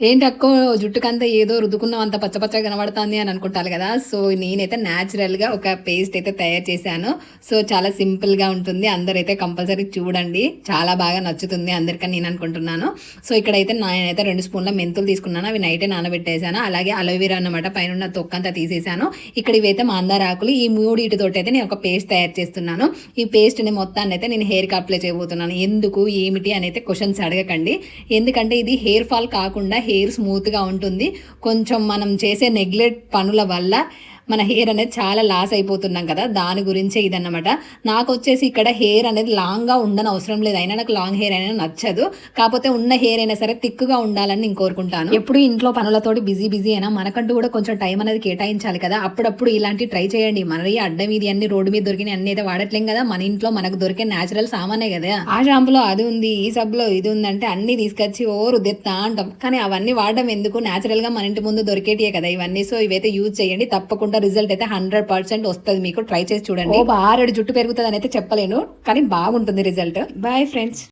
ఏంటి అక్కో జుట్టుకంతా ఏదో రుద్దుకున్నాం అంత పచ్చ పచ్చగా కనబడుతుంది అని అనుకుంటారు కదా. సో నేనైతే న్యాచురల్గా ఒక పేస్ట్ అయితే తయారు చేశాను. సో చాలా సింపుల్గా ఉంటుంది. అందరైతే కంపల్సరీ చూడండి. చాలా బాగా నచ్చుతుంది అందరికని నేను అనుకుంటున్నాను. సో ఇక్కడైతే నేనైతే రెండు స్పూన్ల మెంతులు తీసుకున్నాను. అవి నైటే నానబెట్టేశాను. అలాగే అలోవెరా అన్నమాట పైన ఉన్న తొక్కంతా తీసేశాను. ఇక్కడ ఇవైతే మందార ఆకులు ఈ మూడిటితోటి అయితే నేను ఒక పేస్ట్ తయారు చేస్తున్నాను. ఈ పేస్ట్ని మొత్తాన్ని అయితే నేను హెయిర్కి అప్లై చేయబోతున్నాను. ఎందుకు ఏమిటి అని అయితే క్వశ్చన్స్ అడగకండి. ఎందుకంటే ఇది హెయిర్ ఫాల్ కాకుండా హెయిర్ స్మూత్గా ఉంటుంది. కొంచెం మనం చేసే నెగ్లెక్ట్ పనుల వల్ల మన హెయిర్ అనేది చాలా లాస్ అయిపోతున్నాం కదా దాని గురించే ఇదన్నమాట. నాకు వచ్చేసి ఇక్కడ హెయిర్ అనేది లాంగ్గా ఉండని అవసరం లేదు అయినా నాకు లాంగ్ హెయిర్ అయినా నచ్చదు. కాకపోతే ఉన్న హెయిర్ అయినా సరే థిక్గా ఉండాలని నేను కోరుకుంటాను. ఎప్పుడు ఇంట్లో పనులతోటి బిజీ బిజీ అయినా మనకంటూ కూడా కొంచెం టైం అనేది కేటాయించాలి కదా. అప్పుడప్పుడు ఇలాంటి ట్రై చేయండి. మరి అడ్డం ఇది అన్ని రోడ్డు మీద దొరికిన అన్ని అయితే వాడట్లేం కదా. మన ఇంట్లో మనకు దొరికే న్యాచురల్ సామానే కదా. ఆ షాంపులో అది ఉంది ఈ సబ్బులో ఇది ఉందంటే అన్ని తీసుకొచ్చి ఓ రుద్దెత్తా అంటాం. కానీ అవన్నీ వాడడం ఎందుకు? న్యాచురల్గా మన ఇంటి ముందు దొరికేటియే కదా ఇవన్నీ. సో ఇవైతే యూజ్ చేయండి. తప్పకుండా రిజల్ట్ అయితే హండ్రెడ్ పర్సెంట్ వస్తుంది. మీకు ట్రై చేసి చూడండి. ఓ బారెడు జుట్టు పెరుగుతుంది అని అయితే చెప్పలేను కానీ బాగుంటుంది రిజల్ట్ బాయ్ ఫ్రెండ్స్